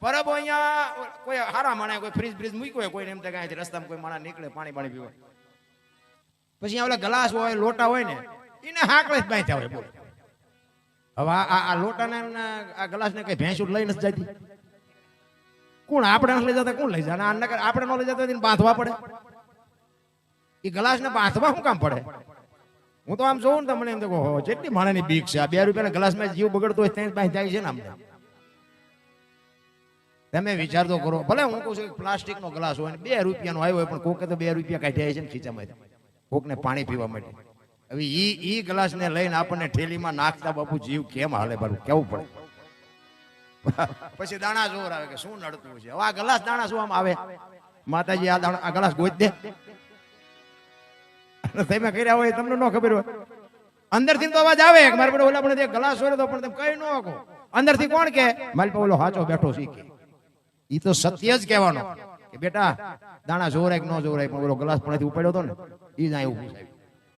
પરબ અહીંયા કોઈ હારા માણે કોઈ ફ્રીજ ફ્રીજ મૂક્યો હોય, કોઈને એમ થાય અહીંથી રસ્તામાં કોઈ માણસ નીકળે, પાણી પાણી પીવા. પછી ઓલા ગ્લાસ હોય, લોટા હોય ને, એને હાકળે જ બાંધ્યા હોય બોલો. હવે આ આ- લોટાને આ ગ્લાસને કઈ ભેંસ લઈ નથી જતી. કોણ આપણે લઈ જતા, કોણ લઈ આ નકર આપણે ન લઈ જતા બાંધવા પડે. એ ગ્લાસને બાંધવા શું કામ પડે? હું તો આમ જોઉં ને તમને એમ તો જેટલી માણસની બીક છે, આ બે રૂપિયાના ગ્લાસમાં જીવ બગડતો હોય ત્યાં બાંધી જાય છે ને આમ તમે વિચાર તો કરો. ભલે હું કહું છું પ્લાસ્ટિક નો ગ્લાસ હોય બે રૂપિયાનો આવ્યો હોય પણ કોકે તો બે રૂપિયા કાઢ્યા છે ને ખીચામાં કોકને પાણી પીવા માટે. હવે ઈ ઈ ગ્લાસ ને લઈને આપણને ઠેલીમાં નાખતા બાપુ જીવ કેમ હાલે બારું કેવું પડે? પછી દાણા જોર આવે કે શું નડતું છે હવે આ ગ્લાસ દાણા શું આમ આવે. માતાજી આ દાણા આ ગ્લાસ ગોત દે. તમે કર્યા હોય તમને ન ખબર હોય. અંદરથી તો અવાજ આવે મારે પડે ઓલા પણ ગ્લાસ હોય તો પણ તમે કઈ ન શકો અંદરથી કોણ કે મારી પાસે ઓલો હાચો બેઠો શીખે ઈ તો સત્ય જ કહેવાનો. કે બેટા દાણા જોરાય કે ન જોરાય પણ ઓલો ગ્લાસ પણ ઉપાડ્યો હતો ને એ જ ઊભું સાહેબ